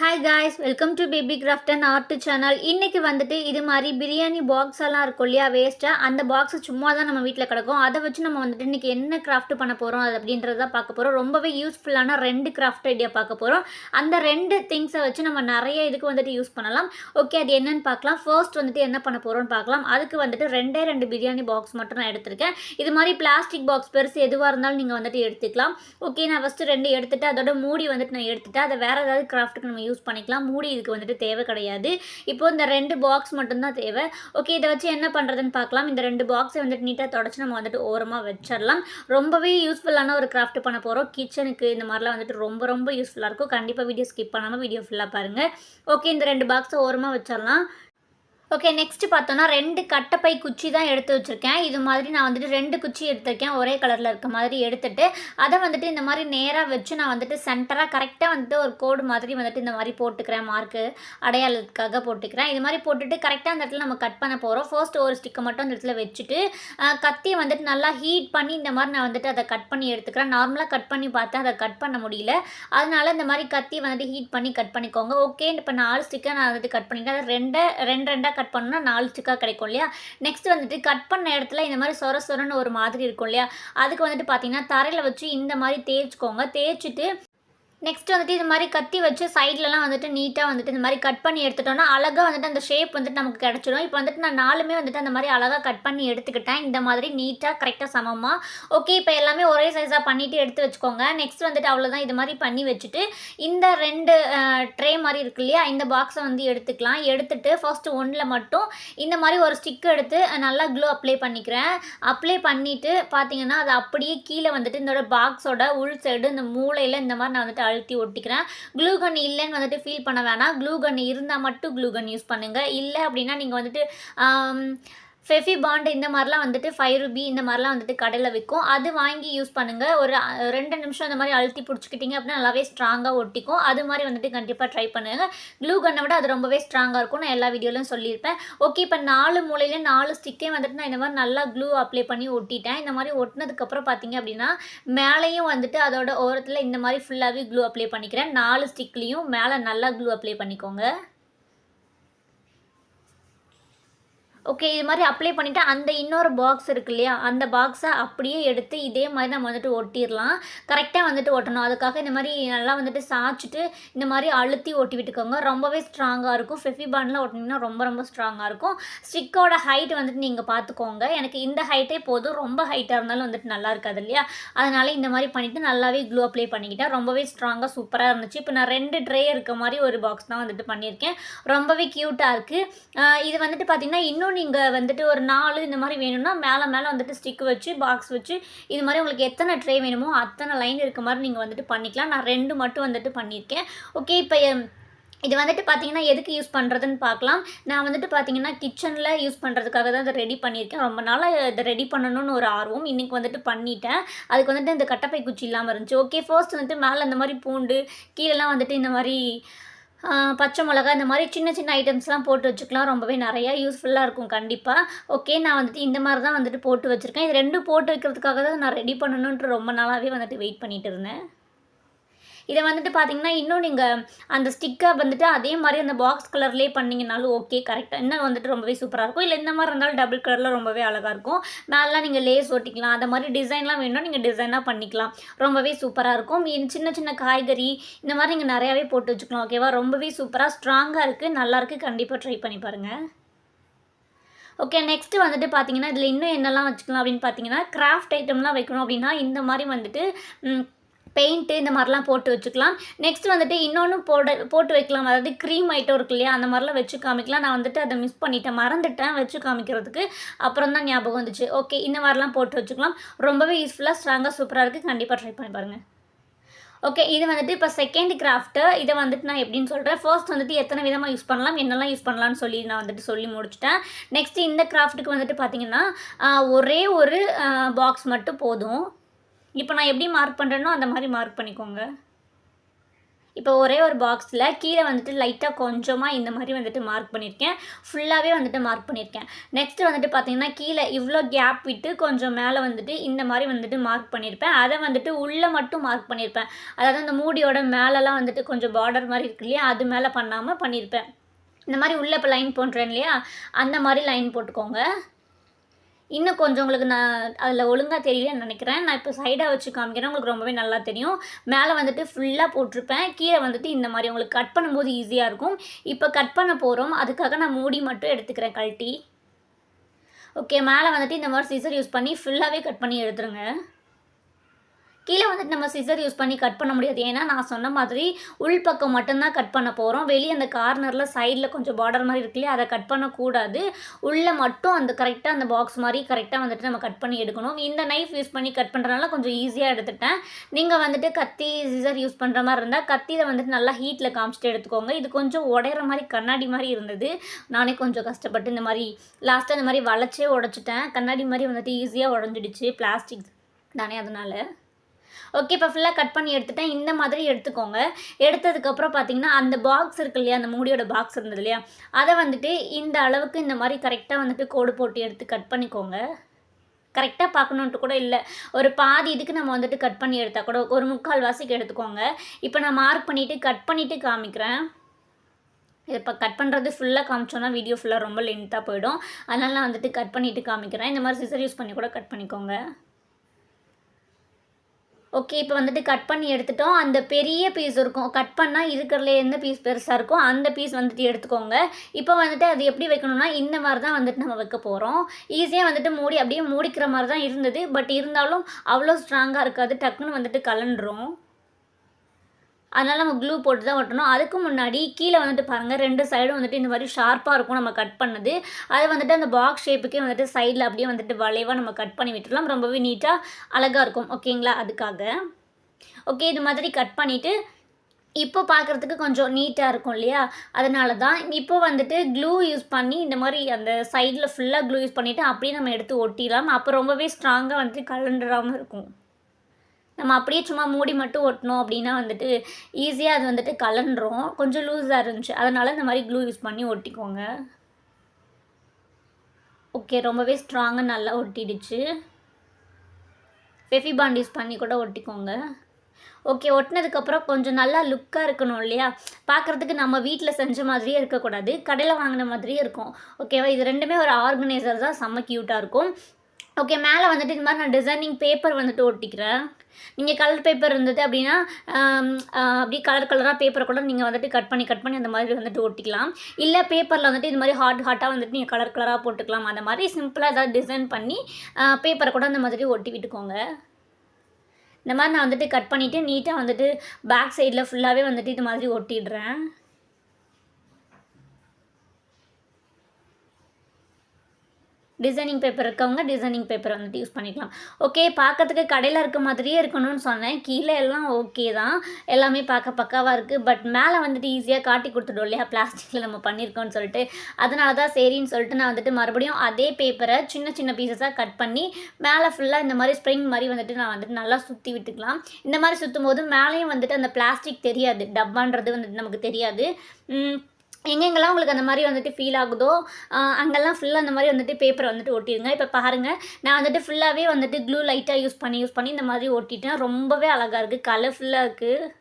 Hi guys welcome to baby craft and art channel இன்றைக்கி வந்துட்டு இது மாதிரி பிரியாணி பாக்ஸ் எல்லாம் இருக்கும் இல்லையா வேஸ்ட்டாக அந்த பாக்ஸை சும்மா தான் நம்ம வீட்டில் கிடக்கும். அதை வச்சு நம்ம வந்துட்டு இன்றைக்கி என்ன கிராஃப்ட் பண்ண போகிறோம் அது அப்படின்றத பார்க்க போகிறோம் ரொம்பவே யூஸ்ஃபுல்லான ரெண்டு கிராஃப்ட் ஐடியா பார்க்க போகிறோம் அந்த ரெண்டு திங்ஸை வச்சு நம்ம நிறைய இதுக்கு வந்துட்டு யூஸ் பண்ணலாம். ஓகே அது என்னன்னு பார்க்கலாம். ஃபர்ஸ்ட் வந்துட்டு என்ன பண்ண போகிறோம்னு பார்க்கலாம். அதுக்கு வந்துட்டு ரெண்டே ரெண்டு பிரியாணி பாக்ஸ் மட்டும் நான் எடுத்திருக்கேன். இது மாதிரி பிளாஸ்டிக் பாக்ஸ் பெருசு எதுவாக இருந்தாலும் நீங்கள் வந்துட்டு எடுத்துக்கலாம். ஓகே நான் ஃபஸ்ட்டு ரெண்டு எடுத்துகிட்டு அதோட மூடி வந்துட்டு நான் எடுத்துகிட்டு அதை வேறு ஏதாவது கிராஃப்ட்டுக்கு நம்ம யூஸ் பண்ணிக்கலாம். மூடி இதுக்கு வந்துட்டு தேவை கிடையாது. இப்போது இந்த ரெண்டு பாக்ஸ் மட்டும்தான் தேவை. ஓகே இதை வச்சு என்ன பண்ணுறதுன்னு பார்க்கலாம். இந்த ரெண்டு பாக்ஸை வந்துட்டு நீட்டாக தொடச்சி நம்ம வந்துட்டு ஓரமாக வச்சிடலாம். ரொம்பவே யூஸ்ஃபுல்லான ஒரு கிராஃப்ட் பண்ண போகிறோம் கிச்சனுக்கு இந்த மாதிரிலாம் வந்துட்டு ரொம்ப ரொம்ப யூஸ்ஃபுல்லாக இருக்கும். கண்டிப்பாக வீடியோ ஸ்கிப் பண்ணாமல் வீடியோ ஃபுல்லாக பாருங்கள் ஓகே இந்த ரெண்டு பாக்ஸை ஓரமாக வச்சிடலாம். ஓகே நெக்ஸ்ட் பார்த்தோன்னா ரெண்டு கட்டப்பை குச்சி தான் எடுத்து வச்சுருக்கேன். இது மாதிரி நான் வந்துட்டு ரெண்டு குச்சி எடுத்திருக்கேன். ஒரே கலரில் இருக்க மாதிரி எடுத்துட்டு அதை வந்துட்டு இந்த மாதிரி நேராக வச்சு நான் வந்துட்டு சென்டராக கரெக்டாக வந்துட்டு ஒரு கோடு மாதிரி வந்துட்டு இந்த மாதிரி போட்டுக்கிறேன். மார்க்கு அடையாளத்துக்காக போட்டுக்கிறேன். இது மாதிரி போட்டுட்டு கரெக்டாக அந்த இடத்துல நம்ம கட் பண்ண போகிறோம் ஃபர்ஸ்ட் ஒரு ஸ்டிக்கை மட்டும் அந்த இடத்துல வச்சுட்டு கத்தியை வந்துட்டு நல்லா ஹீட் பண்ணி இந்த மாதிரி நான் வந்துட்டு அதை கட் பண்ணி எடுத்துக்கிறேன். நார்மலாக கட் பண்ணி பார்த்தேன் அதை கட் பண்ண முடியல. அதனால இந்த மாதிரி கத்தியை வந்துட்டு ஹீட் பண்ணி கட் பண்ணிக்கோங்க. ஓகே இப்போ நாலு ஸ்டிக்கை நான் வந்துட்டு கட் பண்ணிட்டேன். அதை ரெண்டை ரெண்டு ரெண்டாக கட் பண்ணோம்னா நாலு ஸ்டிக்காக கிடைக்கும் இல்லையா? நெக்ஸ்ட் வந்துட்டு கட் பண்ண இடத்துல இந்த மாதிரி சொர சொரன்னு ஒரு மாதிரி இருக்கும் இல்லையா? அதுக்கு வந்துட்டு பார்த்தீங்கன்னா தரையில் வச்சு இந்த மாதிரி தேய்ச்சிக்கோங்க. தேய்ச்சிட்டு நெக்ஸ்ட் வந்துட்டு இது மாதிரி கத்தி வச்சு சைட்லலாம் வந்துட்டு நீட்டாக வந்துட்டு இந்த மாதிரி கட் பண்ணி எடுத்துட்டோம்னா அழகாக வந்துட்டு அந்த ஷேப் வந்துட்டு நமக்கு கிடச்சிடும் இப்போ வந்துட்டு நான் நாலுமே வந்துட்டு அந்த மாதிரி அழகாக கட் பண்ணி எடுத்துக்கிட்டேன். இந்த மாதிரி நீட்டாக கரெக்டாக சமமாக ஓகே இப்போ எல்லாமே ஒரே சைஸாக பண்ணிவிட்டு எடுத்து வச்சுக்கோங்க. நெக்ஸ்ட் வந்துட்டு அவ்வளோதான் இது மாதிரி பண்ணி வச்சுட்டு இந்த ரெண்டு ட்ரே மாதிரி இருக்கு இல்லையா இந்த பாக்ஸை வந்து எடுத்துக்கலாம். எடுத்துட்டு ஃபர்ஸ்ட் ஒன்றில் மட்டும் இந்த மாதிரி ஒரு ஸ்டிக் எடுத்து நல்லா க்ளூ அப்ளை பண்ணிக்கிறேன். அப்ளை பண்ணிவிட்டு பார்த்தீங்கன்னா அது அப்படியே கீழே வந்துட்டு இதோட பாக்ஸோட உள் சைடு இந்த மூலையில் இந்த மாதிரி நான் வந்துட்டு அழுத்தி ஒட்டிக்கிறேன். க்ளூகன் இல்லைன்னு வந்துட்டு ஃபீல் பண்ண வேணாம். குளூகன் இருந்தால் மட்டும் க்ளூகன் யூஸ் பண்ணுங்கள் இல்லை அப்படின்னா நீங்கள் வந்துட்டு ஃபெஃபி பாண்ட் இந்த மாதிரிலாம் வந்துட்டு ஃபைவ் ருபி இந்த மாதிரிலாம் வந்துட்டு கடையில் விற்கும் அது வாங்கி யூஸ் பண்ணுங்கள் ஒரு ரெண்டு நிமிஷம் இந்த மாதிரி அழுத்தி பிடிச்சிக்கிட்டிங்க அப்படின்னா நல்லாவே ஸ்ட்ராங்காக ஒட்டிக்கும். அது மாதிரி வந்துட்டு கண்டிப்பாக ட்ரை பண்ணுங்கள் க்ளூ கன்னை விட அது ரொம்பவே ஸ்ட்ராங்காக இருக்கும். நான் எல்லா வீடியோலையும் சொல்லியிருப்பேன். ஓகே இப்போ நாலு மூலையில நாலு ஸ்டிக்கே வந்துட்டு நான் இந்த மாதிரி நல்லா க்ளூ அப்ளை பண்ணி ஒட்டிட்டேன். இந்த மாதிரி ஒட்டினதுக்கப்புறம் பார்த்தீங்க அப்படின்னா மேலேயும் வந்துட்டு அதோட ஓரத்தில் இந்த மாதிரி ஃபுல்லாகவே க்ளூ அப்ளை பண்ணிக்கிறேன். நாலு ஸ்டிக்லேயும் மேலே நல்லா க்ளூ அப்ளை பண்ணிக்கோங்க. ஓகே இது மாதிரி அப்ளை பண்ணிவிட்டு அந்த இன்னொரு பாக்ஸ் இருக்கு இல்லையா? அந்த பாக்ஸை அப்படியே எடுத்து இதே மாதிரி நம்ம வந்துட்டு ஒட்டிடலாம். கரெக்டாக வந்துட்டு ஒட்டணும். அதுக்காக இந்த மாதிரி நல்லா வந்துட்டு சாய்ச்சிட்டு இந்த மாதிரி அழுத்தி ஒட்டி விட்டுக்கோங்க ரொம்பவே ஸ்ட்ராங்காக இருக்கும். ஃபெஃபி பாண்டில் ஒட்டினீங்கன்னா ரொம்ப ரொம்ப ஸ்ட்ராங்காக இருக்கும். ஸ்டிக்கோட ஹைட் வந்துட்டு நீங்கள் பார்த்துக்கோங்க எனக்கு இந்த ஹைட்டே போதும். ரொம்ப ஹைட்டாக இருந்தாலும் வந்துட்டு நல்லா இருக்காது இல்லையா? அதனால் இந்த மாதிரி பண்ணிவிட்டு நல்லாவே க்ளூ அப்ளை பண்ணிக்கிட்டேன். ரொம்பவே ஸ்ட்ராங்காக சூப்பராக இருந்துச்சு. இப்போ நான் ரெண்டு ட்ரே இருக்க மாதிரி ஒரு பாக்ஸ் தான் வந்துட்டு பண்ணியிருக்கேன். ரொம்பவே க்யூட்டாக இருக்குது இது வந்துட்டு பார்த்திங்கன்னா இன்னும் நீங்கள் வந்துட்டு ஒரு நாலு இந்த மாதிரி வேணும்னா மேலே மேலே வந்துட்டு ஸ்டிக் வச்சு பாக்ஸ் வச்சு இது மாதிரி உங்களுக்கு எத்தனை ட்ரே வேணுமோ அத்தனை லைன் இருக்க மாதிரி நீங்கள் வந்துட்டு பண்ணிக்கலாம். நான் ரெண்டு மட்டும் வந்துட்டு பண்ணியிருக்கேன். ஓகே இப்போ இது வந்துட்டு பார்த்தீங்கன்னா எதுக்கு யூஸ் பண்ணுறதுன்னு பார்க்கலாம் நான் வந்துட்டு பார்த்தீங்கன்னா கிச்சனில் யூஸ் பண்ணுறதுக்காக தான் இதை ரெடி பண்ணியிருக்கேன். ரொம்ப நாளாக இதை ரெடி பண்ணணும்னு ஒரு ஆர்வம் இன்றைக்கி வந்துட்டு பண்ணிட்டேன். அதுக்கு வந்துட்டு இந்த கட்டப்பை குச்சி இல்லாமல் இருந்துச்சு. ஓகே ஃபர்ஸ்ட் வந்துட்டு மேலே இந்த மாதிரி பூண்டு கீழெலாம் வந்துட்டு இந்த மாதிரி பச்சை மிளகா இந்த மாதிரி சின்ன சின்ன ஐட்டம்ஸ்லாம் போட்டு வச்சுக்கலாம். ரொம்பவே நிறையா யூஸ்ஃபுல்லாக இருக்கும் கண்டிப்பாக ஓகே நான் வந்துட்டு இந்த மாதிரி தான் வந்துட்டு போட்டு வச்சுருக்கேன். இது ரெண்டும் போட்டு வைக்கிறதுக்காக தான் நான் ரெடி பண்ணணுன்ட்டு ரொம்ப நாளாகவே வந்துட்டு வெயிட் பண்ணிகிட்டு இருந்தேன். இதை வந்துட்டு பார்த்தீங்கன்னா இன்னும் நீங்கள் அந்த ஸ்டிக்கை வந்துட்டு அதே மாதிரி அந்த பாக்ஸ் கலர்லேயே பண்ணிங்கனாலும் ஓகே கரெக்டாக இன்னும் வந்துட்டு ரொம்பவே சூப்பராக இருக்கும். இல்லை இந்த மாதிரி இருந்தாலும் டபுள் கலரில் ரொம்பவே அழகாக இருக்கும். மேலாம் நீங்கள் லேஸ் ஒட்டிக்கலாம். அந்த மாதிரி டிசைன்லாம் வேணும் நீங்கள் டிசைனாக பண்ணிக்கலாம். ரொம்பவே சூப்பராக இருக்கும். சின்ன சின்ன காய்கறி இந்த மாதிரி நீங்கள் நிறையாவே போட்டு வச்சுக்கலாம் ஓகேவா ரொம்பவே சூப்பராக ஸ்ட்ராங்காக இருக்குது நல்லாயிருக்கு கண்டிப்பாக ட்ரை பண்ணி பாருங்கள் ஓகே நெக்ஸ்ட்டு வந்துட்டு பார்த்தீங்கன்னா இதில் இன்னும் என்னெல்லாம் வச்சுக்கலாம் அப்படின்னு பார்த்தீங்கன்னா கிராஃப்ட் ஐட்டம்லாம் வைக்கணும் அப்படின்னா இந்த மாதிரி வந்துட்டு பெயிண்ட்டு இந்த மாதிரிலாம் போட்டு வச்சுக்கலாம். நெக்ஸ்ட் வந்துட்டு இன்னொன்று போட போட்டு வைக்கலாம். அதாவது க்ரீம் ஐட்டம் இருக்கு இல்லையா அந்த மாதிரிலாம் வச்சு காமிக்கலாம். நான் வந்துட்டு அதை மிஸ் பண்ணிட்டேன். மறந்துட்டேன் வச்சு காமிக்கிறதுக்கு. அப்புறம் தான் ஞாபகம் வந்துச்சு. ஓகே இந்த மாதிரிலாம் போட்டு வச்சுக்கலாம். ரொம்பவே யூஸ்ஃபுல்லாக ஸ்ட்ராங்காக சூப்பராக இருக்குது கண்டிப்பாக ட்ரை பண்ணி பாருங்கள் ஓகே இது வந்துட்டு இப்போ செகண்ட் கிராஃப்ட்டு இதை வந்துட்டு நான் எப்படின்னு சொல்கிறேன் ஃபர்ஸ்ட் வந்துட்டு எத்தனை விதமாக யூஸ் பண்ணலாம் என்னெல்லாம் யூஸ் பண்ணலாம்னு சொல்லி நான் வந்துட்டு சொல்லி முடிச்சிட்டேன். நெக்ஸ்ட்டு இந்த கிராஃப்ட்டுக்கு வந்துட்டு பார்த்தீங்கன்னா ஒரே ஒரு பாக்ஸ் மட்டும் போதும். இப்போ நான் எப்படி மார்க் பண்ணுறேனோ அந்த மாதிரி மார்க் பண்ணிக்கோங்க. இப்போ ஒரே ஒரு பாக்ஸில் கீழே வந்துட்டு லைட்டாக கொஞ்சமாக இந்த மாதிரி வந்துட்டு மார்க் பண்ணியிருக்கேன் ஃபுல்லாகவே வந்துட்டு மார்க் பண்ணியிருக்கேன் நெக்ஸ்ட்டு வந்துட்டு பார்த்தீங்கன்னா கீழே இவ்வளோ கேப் விட்டு கொஞ்சம் மேலே வந்துட்டு இந்த மாதிரி வந்துட்டு மார்க் பண்ணியிருப்பேன் அதை வந்துட்டு உள்ளே மட்டும் மார்க் பண்ணியிருப்பேன் அதாவது அந்த மூடியோட மேலெலாம் வந்துட்டு கொஞ்சம் பார்டர் மாதிரி இருக்கு இல்லையா? அது மேலே பண்ணாமல் பண்ணியிருப்பேன் இந்த மாதிரி உள்ளே இப்போ லைன் போட்டுறேன் இல்லையா? அந்த மாதிரி லைன் போட்டுக்கோங்க. இன்னும் கொஞ்சம் உங்களுக்கு நான் அதில் ஒழுங்காக தெரியலன்னு நினைக்கிறேன். நான் இப்போ சைடாக வச்சு காமிக்கிறேன். உங்களுக்கு ரொம்பவே நல்லா தெரியும். மேலே வந்துட்டு ஃபுல்லாக போட்டிருப்பேன். கீழே வந்துட்டு இந்த மாதிரி உங்களுக்கு கட் பண்ணும்போது ஈஸியாக இருக்கும். இப்போ கட் பண்ண போகிறோம் அதுக்காக நான் மூடி மட்டும் எடுத்துக்கிறேன் கழட்டி. ஓகே மேலே வந்துட்டு இந்த மாதிரி சீசர் யூஸ் பண்ணி ஃபுல்லாகவே கட் பண்ணி எடுத்துருங்க. கீழே வந்துட்டு நம்ம சிசர் யூஸ் பண்ணி கட் பண்ண முடியாது. ஏன்னா நான் சொன்ன மாதிரி உள் பக்கம் மட்டும்தான் கட் பண்ண போகிறோம் வெளியே அந்த கார்னரில் சைடில் கொஞ்சம் பார்டர் மாதிரி இருக்கு இல்லையா? அதை கட் பண்ணக்கூடாது. உள்ளே மட்டும் அந்த கரெக்டாக அந்த பாக்ஸ் மாதிரி கரெக்டாக வந்துட்டு நம்ம கட் பண்ணி எடுக்கணும். இந்த நைஃப் யூஸ் பண்ணி கட் பண்ணுறதுனால கொஞ்சம் ஈஸியாக எடுத்துட்டேன். நீங்கள் வந்துட்டு கத்தி சிசர் யூஸ் பண்ணுற மாதிரி இருந்தால் கத்தியில் வந்துட்டு நல்லா ஹீட்டில் காமிச்சிட்டு எடுத்துக்கோங்க. இது கொஞ்சம் உடையிற மாதிரி கண்ணாடி மாதிரி இருந்தது. நானே கொஞ்சம் கஷ்டப்பட்டு இந்த மாதிரி லாஸ்ட்டாக இந்த மாதிரி வளைச்சே உடச்சிட்டேன். கண்ணாடி மாதிரி வந்துட்டு ஈஸியாக உடஞ்சிடுச்சு. பிளாஸ்டிக் தானே அதனால். ஓகே இப்போ ஃபுல்லாக கட் பண்ணி எடுத்துட்டேன். இந்த மாதிரி எடுத்துக்கோங்க. எடுத்ததுக்கப்புறம் பார்த்தீங்கன்னா அந்த பாக்ஸ் இருக்கு இல்லையா? அந்த மூடியோட பாக்ஸ் இருந்தது இல்லையா? அதை வந்துட்டு இந்த அளவுக்கு இந்த மாதிரி கரெக்டாக வந்துட்டு கோடு போட்டு எடுத்து கட் பண்ணிக்கோங்க. கரெக்டாக பார்க்கணுன்ட்டு கூட இல்லை. ஒரு பாதி இதுக்கு நம்ம வந்துட்டு கட் பண்ணி எடுத்தால் கூட ஒரு முக்கால் வாசிக்கு எடுத்துக்கோங்க. இப்போ நான் மார்க் பண்ணிவிட்டு கட் பண்ணிவிட்டு காமிக்கிறேன். இப்போ கட் பண்ணுறது ஃபுல்லாக காமிச்சோன்னா வீடியோ ஃபுல்லாக ரொம்ப லென்த்தாக போயிடும். அதனால் நான் வந்துட்டு கட் பண்ணிவிட்டு காமிக்கிறேன். இந்த மாதிரி சிசர் யூஸ் பண்ணி கூட கட் பண்ணிக்கோங்க. ஓகே இப்போ வந்துட்டு கட் பண்ணி எடுத்துட்டோம். அந்த பெரிய பீஸ் இருக்கும். கட் பண்ணால் இருக்கிறதுல எந்த பீஸ் பெருசாக இருக்கோ அந்த பீஸ் வந்துட்டு எடுத்துக்கோங்க. இப்போ வந்துட்டு அது எப்படி வைக்கணும்னா இந்த மாதிரி தான் வந்துட்டு நம்ம வைக்க போகிறோம் ஈஸியாக வந்துட்டு மூடி அப்படியே மூடிக்கிற மாதிரி தான் இருந்தது. பட் இருந்தாலும் அவ்வளோ ஸ்ட்ராங்காக இருக்காது. டக்குன்னு வந்துட்டு கலண்டுரும் அதனால் நம்ம க்ளூ போட்டு தான் ஒட்டணும். அதுக்கு முன்னாடி கீழே வந்துட்டு பாருங்கள் ரெண்டு சைடும் வந்துட்டு இந்த மாதிரி ஷார்ப்பாக இருக்கும் நம்ம கட் பண்ணது. அது வந்துட்டு அந்த பாக்ஸ் ஷேப்புக்கே வந்துட்டு சைடில் அப்படியே வந்துட்டு வளைவாக நம்ம கட் பண்ணி விட்டுடலாம். ரொம்பவே நீட்டாக அழகாக இருக்கும். ஓகேங்களா அதுக்காக. ஓகே இது மாதிரி கட் பண்ணிவிட்டு இப்போ பார்க்குறதுக்கு கொஞ்சம் நீட்டாக இருக்கும் இல்லையா? அதனால தான் இப்போ வந்துட்டு க்ளூ யூஸ் பண்ணி இந்த மாதிரி அந்த சைடில் ஃபுல்லாக க்ளூ யூஸ் பண்ணிவிட்டு அப்படியே நம்ம எடுத்து ஒட்டிடலாம். அப்போ ரொம்பவே ஸ்ட்ராங்காக வந்துட்டு கலண்டராகவும் இருக்கும். நம்ம அப்படியே சும்மா மூடி மட்டும் ஒட்டினோம் அப்படின்னா வந்துட்டு ஈஸியாக அது வந்துட்டு கலண்டுரும் கொஞ்சம் லூஸாக இருந்துச்சு. அதனால் இந்த மாதிரி க்ளூ யூஸ் பண்ணி ஒட்டிக்கோங்க. ஓகே ரொம்பவே ஸ்ட்ராங்காக நல்லா ஒட்டிடுச்சு. ஃபெஃபி பாண்ட் யூஸ் பண்ணி கூட ஒட்டிக்கோங்க. ஓகே ஒட்டினதுக்கப்புறம் கொஞ்சம் நல்லா லுக்காக இருக்கணும் இல்லையா? பார்க்குறதுக்கு நம்ம வீட்டில் செஞ்ச மாதிரியே இருக்கக்கூடாது. கடையில் வாங்கின மாதிரியே இருக்கும். ஓகேவா இது ரெண்டுமே ஒரு ஆர்கனைசர் தான். செம்ம க்யூட்டாக இருக்கும். ஓகே மேலே வந்துட்டு இந்த மாதிரி நான் டிசைனிங் பேப்பர் வந்துட்டு ஒட்டிக்கிறேன். நீங்கள் கலர் பேப்பர் இருந்தது அப்படின்னா அப்படியே கலர் கலராக பேப்பரை கூட நீங்கள் வந்துட்டு கட் பண்ணி கட் பண்ணி அந்த மாதிரி வந்துட்டு ஒட்டிக்கலாம். இல்லை பேப்பரில் வந்துட்டு இது மாதிரி ஹாட் ஹாட்டாக வந்துட்டு நீங்கள் கலர் கலராக போட்டுக்கலாம். அந்த மாதிரி சிம்பிளாக ஏதாவது டிசைன் பண்ணி பேப்பரை கூட அந்த மாதிரி ஒட்டி விட்டுக்கோங்க. இந்த மாதிரி நான் வந்துட்டு கட் பண்ணிவிட்டு நீட்டாக வந்துட்டு பேக் சைடில் ஃபுல்லாகவே வந்துட்டு இது மாதிரி ஒட்டிடுறேன். டிசைனிங் பேப்பர் இருக்கவங்க டிசைனிங் பேப்பர் வந்துட்டு யூஸ் பண்ணிக்கலாம். ஓகே பார்க்கறதுக்கு கடையில் இருக்க மாதிரியே இருக்கணும்னு சொன்னேன். கீழே எல்லாம் ஓகே தான். எல்லாமே பார்க்க பக்காவாக இருக்குது பட் மேலே வந்துட்டு ஈஸியாக காட்டி கொடுத்துடும் இல்லையா? பிளாஸ்டிக்கில் நம்ம பண்ணியிருக்கோம்னு சொல்லிட்டு. அதனால தான் சரின்னு சொல்லிட்டு நான் வந்துட்டு மறுபடியும் அதே பேப்பரை சின்ன சின்ன பீசஸாக கட் பண்ணி மேலே ஃபுல்லாக இந்த மாதிரி ஸ்ப்ரிங் மாதிரி வந்துட்டு நான் வந்துட்டு நல்லா சுற்றி விட்டுக்கலாம். இந்த மாதிரி சுற்றும் போது மேலேயும் வந்துட்டு அந்த பிளாஸ்டிக் தெரியாது. டப்பான்றது வந்துட்டு நமக்கு தெரியாது. எங்கெங்கெல்லாம் உங்களுக்கு அந்த மாதிரி வந்துட்டு ஃபீல் ஆகுதோ அங்கெல்லாம் ஃபுல்லாக அந்த மாதிரி வந்துட்டு பேப்பரை வந்துட்டு ஒட்டிடுங்க இப்போ பாருங்கள் நான் வந்துட்டு ஃபுல்லாகவே வந்துட்டு க்ளூ லைட்டாக யூஸ் பண்ணி யூஸ் பண்ணி இந்த மாதிரி ஒட்டிட்டேன் ரொம்பவே அழகாக இருக்குது கலர்ஃபுல்லாக இருக்குது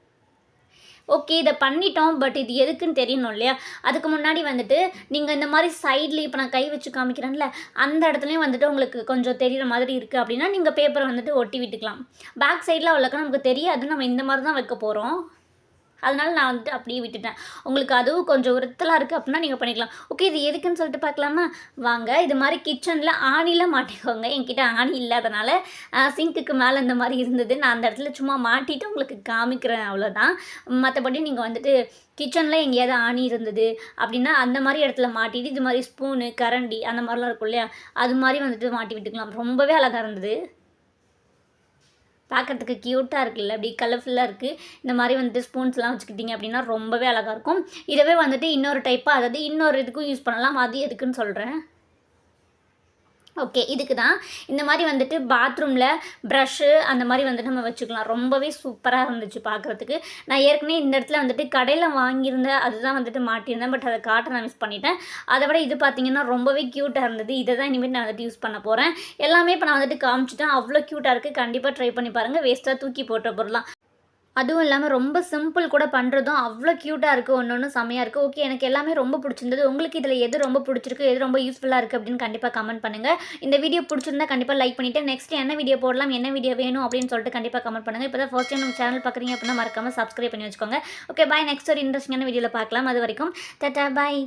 ஓகே இதை பண்ணிட்டோம் பட் இது எதுக்குன்னு தெரியணும் இல்லையா? அதுக்கு முன்னாடி வந்துட்டு நீங்கள் இந்த மாதிரி சைடில் இப்போ நான் கை வச்சு காமிக்கிறேன்ல அந்த இடத்துலையும் வந்துட்டு உங்களுக்கு கொஞ்சம் தெரிகிற மாதிரி இருக்குது அப்படின்னா நீங்கள் பேப்பரை வந்துட்டு ஒட்டி விட்டுக்கலாம். பேக் சைடில் அவ்வளோக்கா நமக்கு தெரியாது. நம்ம இந்த மாதிரி தான் வைக்க போகிறோம் அதனால் நான் வந்துட்டு அப்படியே விட்டுட்டேன். உங்களுக்கு அதுவும் கொஞ்சம் உறுத்தலாக இருக்குது அப்படின்னா நீங்கள் பண்ணிக்கலாம். ஓகே இது எதுக்குன்னு சொல்லிட்டு பார்க்கலாமா? வாங்க இது மாதிரி கிச்சனில் ஆணிலாம் மாட்டிக்கோங்க. என்கிட்ட ஆணி இல்லாதனால சிங்க்குக்கு மேலே இந்த மாதிரி இருந்தது. நான் அந்த இடத்துல சும்மா மாட்டிட்டு உங்களுக்கு காமிக்கிறேன் அவ்வளோதான் மற்றபடி நீங்கள் வந்துட்டு கிச்சனில் எங்கேயாவது ஆணி இருந்தது அப்படின்னா அந்த மாதிரி இடத்துல மாட்டிட்டு இது மாதிரி ஸ்பூனு கரண்டி அந்த மாதிரிலாம் இருக்கும் இல்லையா? அது மாதிரி வந்துட்டு மாட்டி விட்டுக்கலாம். ரொம்பவே அழகாக இருந்தது. பார்க்கறதுக்கு க்யூட்டாக இருக்குல்ல அப்படி கலர்ஃபுல்லாக இருக்குது இந்த மாதிரி வந்துட்டு ஸ்பூன்ஸ்லாம் வச்சுக்கிட்டிங்க அப்படின்னா ரொம்பவே அழகாக இருக்கும். இதுவே வந்துட்டு இன்னொரு டைப்பாக அதாவது இன்னொரு இதுக்கும் யூஸ் பண்ணலாம். அது எதுக்குன்னு சொல்கிறேன் ஓகே இதுக்கு தான். இந்த மாதிரி வந்துட்டு பாத்ரூமில் ப்ரஷ்ஷு அந்த மாதிரி வந்துட்டு நம்ம வச்சுக்கலாம். ரொம்பவே சூப்பராக இருந்துச்சு பார்க்குறதுக்கு நான் ஏற்கனவே இந்த இடத்துல வந்துட்டு கடையில் வாங்கியிருந்தேன் அதுதான் வந்துட்டு மாட்டியிருந்தேன். பட் அதை காட்ட நான் மிஸ் பண்ணிட்டேன். அதை விட இது பார்த்தீங்கன்னா ரொம்பவே க்யூட்டாக இருந்தது. இதை தான் இனிமேல் நான் வந்துட்டு யூஸ் பண்ண போகிறேன் எல்லாமே இப்போ நான் வந்துட்டு காமிச்சிட்டேன். அவ்வளோ க்யூட்டாக இருக்குது கண்டிப்பாக ட்ரை பண்ணி பாருங்கள் வேஸ்ட்டாக தூக்கி போட்ட பொருளாம் அதுவும் இல்லாமல் ரொம்ப சிம்பிள் கூட பண்ணுறதும் அவ்வளோ க்யூட்டாக இருக்குது ஒன்று ஒன்று செம்மையாக இருக்குது ஓகே எனக்கு எல்லாமே ரொம்ப பிடிச்சிருந்தது. உங்களுக்கு இதில் எது ரொம்ப பிடிச்சிருக்கு எது ரொம்ப யூஸ்ஃபுல்லாக இருக்குது அப்படின்னு கண்டிப்பாக கமெண்ட் பண்ணுங்கள் இந்த வீடியோ பிடிச்சிருந்தா கண்டிப்பாக லைக் பண்ணிவிட்டு நெக்ஸ்ட் என்ன வீடியோ போடலாம் என்ன வீடியோ வேணும் அப்படின்னு சொல்லிட்டு கண்டிப்பாக கமெண்ட் பண்ணுங்கள் இப்போ தான் ஃபர்ஸ்ட் டைம் நம்ம சேனல் பார்க்குறீங்க அப்படின்னா மறக்காமல் சப்ஸ்கிரைப் பண்ணி வச்சுக்கோங்க. ஓகே பாய் நெக்ஸ்ட் ஒரு இன்ட்ரெஸ்டிங்கான வீடியோவில் பார்க்கலாம். அது வரைக்கும் டட்டா பாய்